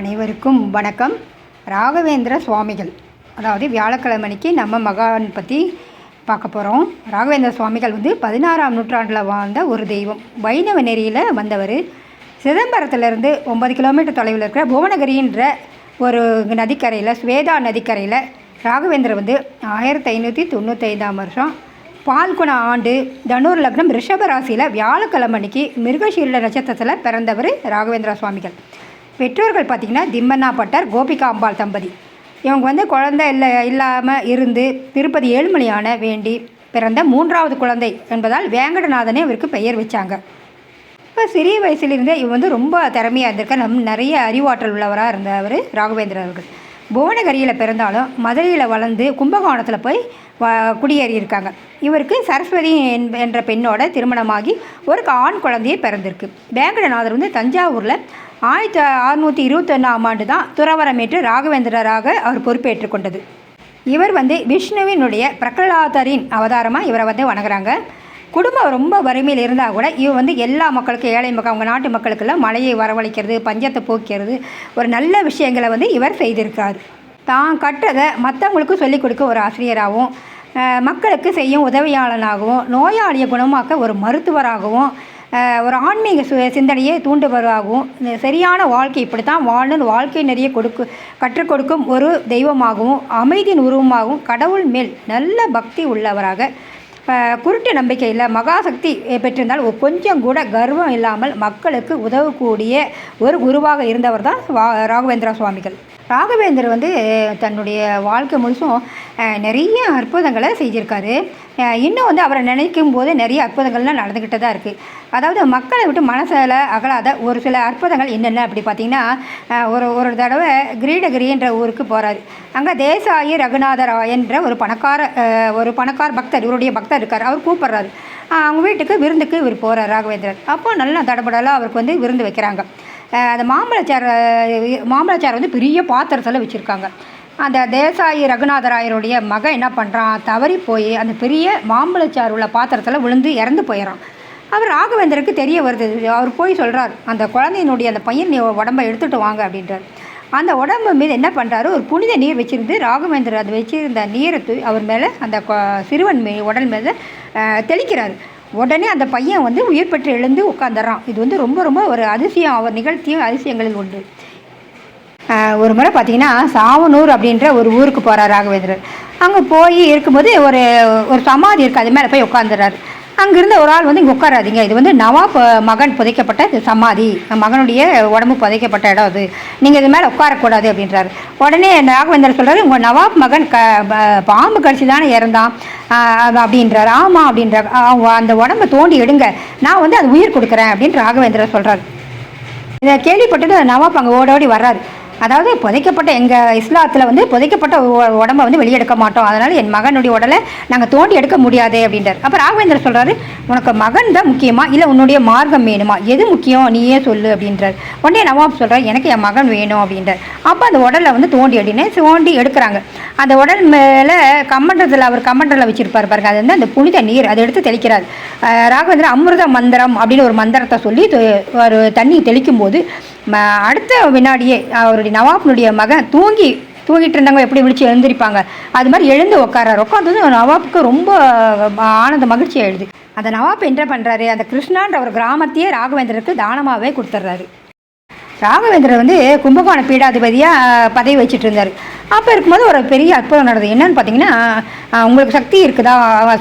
அனைவருக்கும் வணக்கம். ராகவேந்திர சுவாமிகள். அதாவது வியாழக்கிழமைக்கு நம்ம மகான் பற்றி பார்க்க போகிறோம் ராகவேந்திர சுவாமிகள் வந்து பதினாறாம் நூற்றாண்டில் வாழ்ந்த ஒரு தெய்வம். வைணவ நெறியில் வந்தவர். சிதம்பரத்துலேருந்து ஒன்பது கிலோமீட்டர் தொலைவில் இருக்கிற புவனகிரின்ற ஒரு நதிக்கரையில் ஸ்வேதா நதிக்கரையில் ராகவேந்திரர் வந்து ஆயிரத்தி ஐநூற்றி தொண்ணூத்தைந்தாம் வருஷம் பால்குண ஆண்டு தனூர் லக்னம் ரிஷப ராசியில் வியாழக்கிழமைக்கு மிருகசீல நட்சத்திரத்தில் பிறந்தவர் ராகவேந்திர சுவாமிகள். பெற்றோர்கள் பார்த்திங்கன்னா திம்மண்ணா பட்டர் கோபிகா அம்பாள் தம்பதி. இவங்க வந்து குழந்தை இல்லை இல்லாமல் இருந்து திருப்பதி ஏழுமலையான வேண்டி பிறந்த மூன்றாவது குழந்தை என்பதால் வேங்கடநாதனே இவருக்கு பெயர் வச்சாங்க. இப்போ சிறிய வயசுலேருந்தே இவர் வந்து ரொம்ப திறமையாக இருந்திருக்க. நம் நிறைய அறிவாற்றல் உள்ளவராக இருந்தவர் ராகவேந்திரர் அவர்கள். புவனகிரியில் பிறந்தாலும் மதுரையில் வளர்ந்து கும்பகோணத்தில் போய் வ குடியேறியிருக்காங்க இவருக்கு சரஸ்வதி என்ற பெண்ணோட திருமணமாகி ஒரு ஆண் குழந்தையே பிறந்திருக்கு. வேங்கடநாதர் வந்து தஞ்சாவூரில் ஆயிரத்தி அறுநூற்றி இருபத்தொன்னாம் ஆண்டு தான் துறவரமேற்று ராகவேந்திரராக அவர் பொறுப்பேற்று கொண்டது. இவர் வந்து விஷ்ணுவினுடைய பிரகலாதரின் அவதாரமாக இவரை வந்து வணங்குறாங்க. குடும்பம் ரொம்ப வறுமையில் இருந்தால் கூட இவர் வந்து எல்லா மக்களுக்கும் ஏழை மக்கள் அவங்க நாட்டு மக்களுக்கெல்லாம் மழையை வரவழைக்கிறது பஞ்சத்தை போக்கிறது ஒரு நல்ல விஷயங்களை வந்து இவர் செய்திருக்கார். தான் கற்றதை மற்றவங்களுக்கும் சொல்லிக் கொடுக்க ஒரு ஆசிரியராகவும் மக்களுக்கு செய்யும் உதவியாளனாகவும் நோயாளியை குணமாக்க ஒரு மருத்துவராகவும் ஒரு ஆன்மீக சு சிந்தனையை தூண்டுபவராகவும் சரியான வாழ்க்கை இப்படி தான் வாழணும் வாழ்க்கை நிறைய கொடுக்கு கற்றுக் கொடுக்கும் ஒரு தெய்வமாகவும் அமைதியின் உருவமாகவும் கடவுள் மேல் நல்ல பக்தி உள்ளவராக குருட்டு நம்பிக்கையில் மகாசக்தி பெற்றிருந்தால் கொஞ்சம் கூட கர்வம் இல்லாமல் மக்களுக்கு உதவக்கூடிய ஒரு குருவாக இருந்தவர் தான் வா ராகவேந்திர சுவாமிகள். ராகவேந்தர் வந்து தன்னுடைய வாழ்க்கை முழுசும் நிறைய அற்புதங்களை செஞ்சுருக்காரு. இன்னும் வந்து அவரை நினைக்கும் போது நிறைய அற்புதங்கள்லாம் நடந்துக்கிட்டு தான் இருக்குது அதாவது மக்களை விட்டு மனசில் அகலாத ஒரு சில அற்புதங்கள் என்னென்ன அப்படி பார்த்தீங்கன்னா ஒரு ஒரு தடவை கிரீடகிரின்ற ஊருக்கு போகிறாரு அங்கே தேசாயி ரகுநாதராயன்ற ஒரு பணக்கார ஒரு பணக்கார பக்தர் இவருடைய பக்தர் இருக்கார். அவர் கூப்பிட்றாரு. அவங்க வீட்டுக்கு விருந்துக்கு இவர் போகிறார் ராகவேந்திரர் அப்போ நல்லா தடபடலாம் அவருக்கு வந்து விருந்து வைக்கிறாங்க. அந்த மாம்பழச்சார் மாம்பழச்சார் வந்து பெரிய பாத்திரத்தில் வச்சுருக்காங்க. அந்த தேசாயி ரகுநாதராயருடைய மகன் என்ன பண்ணுறான் தவறி போய் அந்த பெரிய மாம்பழச்சாறு உள்ள பாத்திரத்தில் விழுந்து இறந்து போயிடறான் அவர் ராகவேந்தருக்கு தெரிய வருது. அவர் போய் சொல்கிறார் அந்த குழந்தையினுடைய அந்த பையன் நீ உடம்பை எடுத்துகிட்டு வாங்க அப்படின்றார். அந்த உடம்பு மீது என்ன பண்ணுறாரு ஒரு புனித நீர் வச்சிருந்து ராகவேந்தர் அது வச்சுருந்த நீரை தூ அவர் மேலே அந்த சிறுவன் உடல் மேலே தெளிக்கிறார். உடனே அந்த பையன் வந்து உயிர் பெற்று எழுந்து உட்காந்துறான் இது வந்து ரொம்ப ரொம்ப ஒரு அதிசயம். அவர் நிகழ்த்திய அதிசயங்களில் ஒன்று. ஆஹ் ஒரு முறை பார்த்தீங்கன்னா சாவனூர் அப்படின்ற ஒரு ஊருக்கு போகிறார் ராகவேந்திரர். அங்கே போய் இருக்கும்போது ஒரு ஒரு சமாதி இருக்குது அது மேலே போய் உட்காந்துறாரு அங்கிருந்த ஒரு ஆள் வந்து இங்கே உட்காராதீங்க. இது வந்து நவாப் மகன் புதைக்கப்பட்ட இது சமாதி. மகனுடைய உடம்பு புதைக்கப்பட்ட இடம் அது. நீங்கள் இது மேலே உட்காரக்கூடாது அப்படின்றாரு. உடனே ராகவேந்தர் சொல்கிறாரு உங்கள் நவாப் மகன் க பாம்பு கடிச்சு தானே இறந்தான் அப்படின்றார். ஆமாம் அப்படின்றார். அவங்க அந்த உடம்பை தோண்டி எடுங்க. நான் வந்து அது உயிர் கொடுக்குறேன் அப்படின்னு ராகவேந்திரர் சொல்கிறார் இதை கேள்விப்பட்டது நவாப் அங்கே ஓட ஓடி வர்றாரு. அதாவது புதைக்கப்பட்ட எங்கள் இஸ்லாத்தில் வந்து புதைக்கப்பட்ட உடம்பை உடம்ப வந்து வெளியெடுக்க மாட்டோம். அதனால் என் மகனுடைய உடலை நாங்கள் தோண்டி எடுக்க முடியாது அப்படின்றார். அப்போ ராகவேந்திரன் சொல்கிறாரு உனக்கு மகன் தான் முக்கியமா இல்லை உன்னுடைய மார்க்கம் வேணுமா? எது முக்கியம்? நீயே சொல்லு அப்படின்றார். உடனே நவாப் சொல்கிறார் எனக்கு என் மகன் வேணும் அப்படின்றார். அப்போ அந்த உடலை வந்து தோண்டி அடினே தோண்டி எடுக்கிறாங்க. அந்த உடல் மேலே கம்மண்டத்தில் அவர் கம்மண்டத்தில் வச்சுருப்பார் பாருங்க. அது வந்து அந்த புனித நீர் அதை எடுத்து தெளிக்கிறார். ராகவேந்திரன் அமிர்த மந்திரம் அப்படின்னு ஒரு மந்திரத்தை சொல்லி ஒரு தண்ணி தெளிக்கும் போது அடுத்த வினாடியே அவருடைய நவாப்னுடைய மகன் தூங்கி தூங்கிட்டு இருந்தவங்க எப்படி விழிச்சு எழுந்திருப்பாங்க? அது மாதிரி எழுந்து உட்காராரு உட்காந்தது நவாப்புக்கு ரொம்ப ஆனந்த மகிழ்ச்சி ஆயிடுது. அந்த நவாப் என்ன பண்ணுறாரு அந்த கிருஷ்ணான்ற ஒரு கிராமத்தையே ராகவேந்திரருக்கு தானமாகவே கொடுத்துட்றாரு ராகவேந்திரர் வந்து கும்பகோண பீடாதிபதியாக பதவி வச்சுட்டு இருந்தார் அப்போ இருக்கும்போது ஒரு பெரிய அற்புதம் நடந்தது. என்னன்னு பார்த்தீங்கன்னா உங்களுக்கு சக்தி இருக்குதா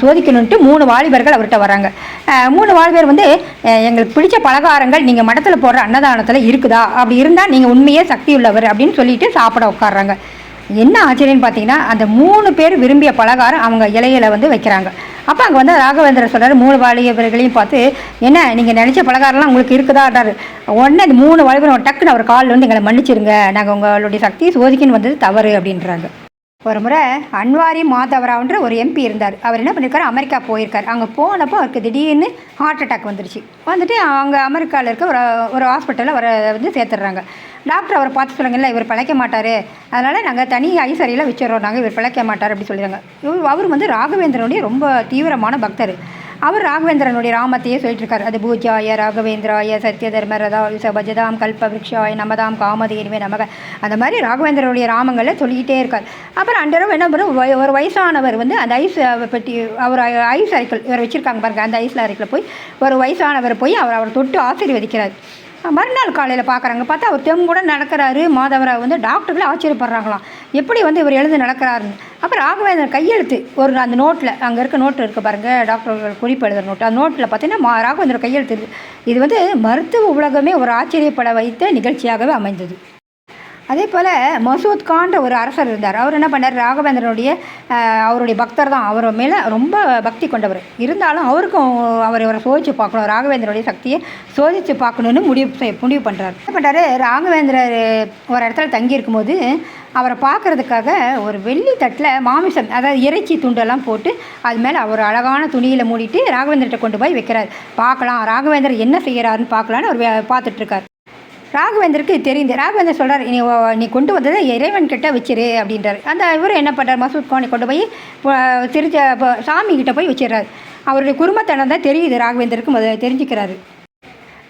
சோதிக்கணுன்ட்டு மூணு வாலிபர்கள் அவர்கிட்ட வராங்க. மூணு வாலிபர் வந்து எங்களுக்கு பிடிச்ச பலகாரங்கள் நீங்கள் மடத்தில் போடுற அன்னதானத்தில் இருக்குதா? அப்படி இருந்தால் நீங்கள் உண்மையே சக்தி உள்ளவர் அப்படின்னு சொல்லிட்டு சாப்பிட உட்கார்றாங்க. என்ன ஆச்சரியம்னு பார்த்தீங்கன்னா அந்த மூணு பேர் விரும்பிய பலகாரம் அவங்க இலையில வந்து வைக்கிறாங்க. அப்போ அங்கே வந்து ராகவேந்திரர் சொல்கிறார் மூணு வாலிபர்களையும் பார்த்து என்ன நீங்கள் நினச்ச பலகாரம்லாம் உங்களுக்கு இருக்குதாட்டார் உடனே அந்த மூணு வாலிபரும் டக்குன்னு அவர் காலில் வந்து எங்களை மன்னிச்சிருங்க நாங்கள் உங்களுடைய சக்தியை சோதிக்கன்னு வந்தது தவறு அப்படின்றாங்க. ஒரு முறை அன்வாரி மாதவராவ்ன்ற ஒரு எம்பி இருந்தார். அவர் என்ன பண்ணியிருக்காரு அமெரிக்கா போயிருக்கார். அங்கே போனப்போ அவருக்கு திடீர்னு ஹார்ட் அட்டாக் வந்துருச்சு. வந்துட்டு அங்கே அமெரிக்காவில் இருக்க ஒரு ஒரு ஹாஸ்பிட்டலில் அவரை வந்து சேர்த்துடுறாங்க. டாக்டர் அவரை பார்த்து சொல்லுங்க இல்லை இவர் பிழைக்க மாட்டார். அதனால் நாங்கள் தனி ஐசரியில் வச்சிடறோம். நாங்கள் இவர் பிழைக்க மாட்டார் அப்படி சொல்லிடுறாங்க. இவர் அவர் வந்து ராகவேந்திரனுடைய ரொம்ப தீவிரமான பக்தர். அவர் ராகவேந்திரனுடைய ராமத்தையே சொல்லிட்டு இருக்காரு அது பூஜாய ராகவேந்திராய சத்ய தர்மரதா பஜதாம் கல்ப விருக்ஷாய நமதாம் காமதேனுமே நமக. அந்த மாதிரி ராகவேந்திரனுடைய ராமங்களை சொல்லிக்கிட்டே இருக்கார். அப்புறம் அன்றரவு என்ன பண்ணும் ஒரு வயசானவர் வந்து அந்த ஐஸ் பெட்டி அவர் ஐஸ் அறைக்கல் இவர் வச்சுருக்காங்க பாருங்க அந்த ஐஸ் அறைக்கில் போய் ஒரு வயசானவர் போய் அவர் அவர் தொட்டு ஆசீர்வதிக்கிறார். மறுநாள் காலையில் பார்க்குறாங்க. பார்த்தா அவர் கூட நடக்கிறாரு. மாதவராவ் வந்து டாக்டர்களே ஆச்சரியப்படுறாங்களாம். எப்படி வந்து இவர் எழுந்து நடக்கிறாருன்னு. அப்புறம் ராகவேந்திரன் கையெழுத்து. ஒரு அந்த நோட்டில் அங்கே இருக்க நோட்டு இருக்குது பாருங்கள் டாக்டர்கள் குறிப்பு எழுதுகிற நோட்டு. அந்த நோட்டில் பார்த்தீங்கன்னா மா ராகவேந்திரன் கையெழுத்து இருக்குது இது வந்து மருத்துவ உலகமே ஒரு ஆச்சரியப்பட வைத்த நிகழ்ச்சியாகவே அமைந்தது. அதே போல் மசூத் கான்ற ஒரு அரசர் இருந்தார். அவர் என்ன பண்ணார்? ராகவேந்திரனுடைய அவருடைய பக்தர் தான். அவர் மேலே ரொம்ப பக்தி கொண்டவர். இருந்தாலும் அவருக்கும் அவர் இவரை சோதிச்சு பார்க்கணும். ராகவேந்திரனுடைய சக்தியை சோதித்து பார்க்கணுன்னு முடிவு செய்- முடிவு பண்ணுறாரு என்ன பண்ணுறாரு ராகவேந்திரர் ஒரு இடத்துல தங்கியிருக்கும்போது அவரை பார்க்குறதுக்காக ஒரு வெள்ளி தட்டில் மாமிசம் அதாவது இறைச்சி துண்டெல்லாம் போட்டு அது மேலே அவர் அழகான துணியில் மூடிட்டு ராகவேந்திரத்தை கொண்டு போய் வைக்கிறார். பார்க்கலாம். ராகவேந்தர் என்ன செய்கிறாருன்னு பார்க்கலான்னு அவர் பார்த்துட்ருக்கார் ராகவேந்தருக்கு தெரிந்து ராகவேந்தர் சொல்கிறார் நீ நீ கொண்டு வந்ததை இறைவன் கிட்ட வச்சிரு அப்படின்றார். அந்த இவர் என்ன பண்ணுறார் மசூத் கோனை கொண்டு போய் திருச்ச சாமி கிட்ட போய் வச்சிடுறாரு. அவருடைய குடும்பத்தனம் தான் தெரியுது ராகவேந்தருக்கு முத தெரிஞ்சுக்கிறாரு.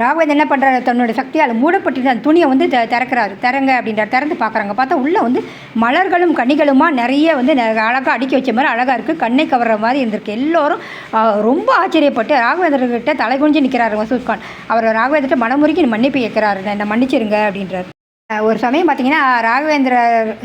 ராகவேந்தர் என்ன பண்ணுறாரு தன்னோட சக்தியால் மூடப்பட்டிருந்த அந்த துணியை வந்து த திறக்கிறாரு. திறங்க அப்படின்றார் திறந்து பார்க்குறாங்க. பார்த்தா உள்ளே வந்து மலர்களும் கனிகளுமா நிறைய வந்து அழகாக அடுக்கி வச்ச மாதிரி அழகாக இருக்குது கண்ணை கவர்ற மாதிரி இருந்திருக்கு. எல்லோரும் ரொம்ப ஆச்சரியப்பட்டு ராகவேந்தர்கிட்ட தலை குனிஞ்சு நிற்கிறாரு மசூத் கான் அவர் ராகவேந்தர்கிட்ட மனமுறைக்கு மன்னிப்பு கேட்குறாரு. என்னை மன்னிச்சிருங்க அப்படின்றார். ஒரு சமயம் பார்த்தீங்கன்னா ராகவேந்திர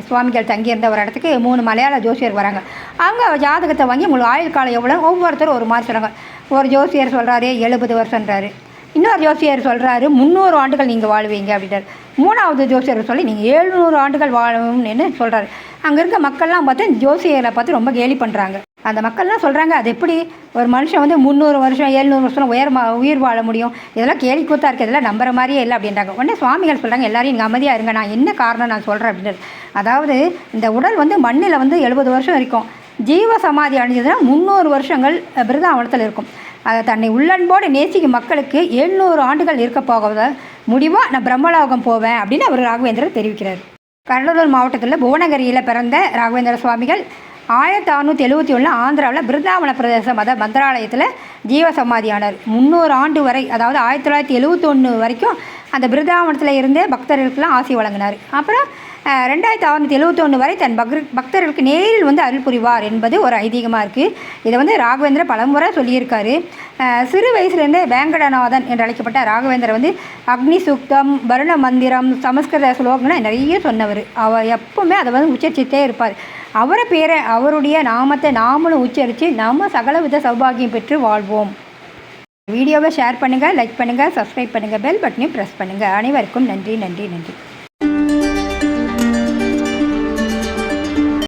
சுவாமிகள் தங்கியிருந்த ஒரு இடத்துக்கு மூணு மலையாள ஜோசியர் வராங்க. அவங்க ஜாதகத்தை வாங்கி உங்களுக்கு ஆயுள் காலம் எவ்வளோ ஒவ்வொருத்தரும் ஒரு மாதிரி சொல்கிறாங்க ஒரு ஜோசியர் சொல்கிறாரு எழுபது வருஷன்றாரு இன்னொரு ஜோசியர் சொல்கிறாரு முந்நூறு ஆண்டுகள் நீங்கள் வாழ்வீங்க அப்படின்றார். மூணாவது ஜோசியர் சொல்லி நீங்கள் எழுநூறு ஆண்டுகள் வாழணும்னு சொல்கிறாரு அங்கே இருக்க மக்கள்லாம் பார்த்து ஜோசியரை பார்த்து ரொம்ப கேலி பண்ணுறாங்க அந்த மக்கள்லாம் சொல்கிறாங்க அது எப்படி ஒரு மனுஷன் வந்து முந்நூறு வருஷம் எழுநூறு வருஷம் உயர் மா- உயிர் வாழ முடியும்? இதெல்லாம் கேலி கூத்தா இருக்குது இதெல்லாம் நம்புற மாதிரியே இல்லை அப்படின்றாங்க. உடனே சுவாமிகள் சொல்கிறாங்க எல்லாரையும் இங்கே அமைதியாக இருங்க நான் என்ன காரணம் நான் சொல்கிறேன் அப்படின்றது அதாவது இந்த உடல் வந்து மண்ணில் வந்து எழுபது வருஷம் இருக்கும். ஜீவ சமாதி அடைஞ்சதுன்னா முந்நூறு வருஷங்கள் அஹ், பிருந்தாவனத்தில் இருக்கும். அதை தன்னை உள்ளன்போடு நேசிக்கும் மக்களுக்கு எழுநூறு ஆண்டுகள் இருக்க போகிறத முடிவாக நான் பிரம்மலோகம் போவேன் அப்படின்னு அவர் ராகவேந்திரர் தெரிவிக்கிறார். கடலூர் மாவட்டத்தில் புவனகிரியில் பிறந்த ராகவேந்திர சுவாமிகள் ஆயிரத்தி அறுநூற்றி எழுபத்தி ஒன்றில் ஆந்திராவில் பிருந்தாவன பிரதேச மத மந்திராலயத்தில் ஜீவசமாதியானார். முந்நூறு ஆண்டு வரை அதாவது ஆயிரத்தி தொள்ளாயிரத்தி எழுபத்தொன்று வரைக்கும் அந்த பிருந்தாவனத்தில் இருந்தே பக்தர்களுக்கெல்லாம் ஆசி வழங்கினார். அப்புறம் ரெண்டாயிரத்தி அறுநூற்றி எழுபத்தொன்று வரை தன் பக்ர பக்தர்களுக்கு நேரில் வந்து அருள் புரிவார் என்பது ஒரு ஐதீகமாக இருக்குது இதை வந்து ராகவேந்திர பலமுறை சொல்லியிருக்காரு. சிறு வயசுலேருந்தே வேங்கடநாதன் என்று அழைக்கப்பட்ட ராகவேந்திரர் வந்து அக்னி சுக்தம் வருண மந்திரம் சமஸ்கிருத ஸ்லோகம்னு நிறைய சொன்னவர். அவர் எப்பவுமே அதை வந்து உச்சரிச்சுட்டே இருப்பார். அவரை பேரை அவருடைய நாமத்தை நாமளும் உச்சரித்து நாம சகலவித சௌபாகியம் பெற்று வாழ்வோம். வீடியோவை ஷேர் பண்ணுங்கள் லைக் பண்ணுங்கள் சப்ஸ்கிரைப் பண்ணுங்கள் பெல் பட்டனையும் ப்ரெஸ் பண்ணுங்கள் அனைவருக்கும் நன்றி நன்றி நன்றி.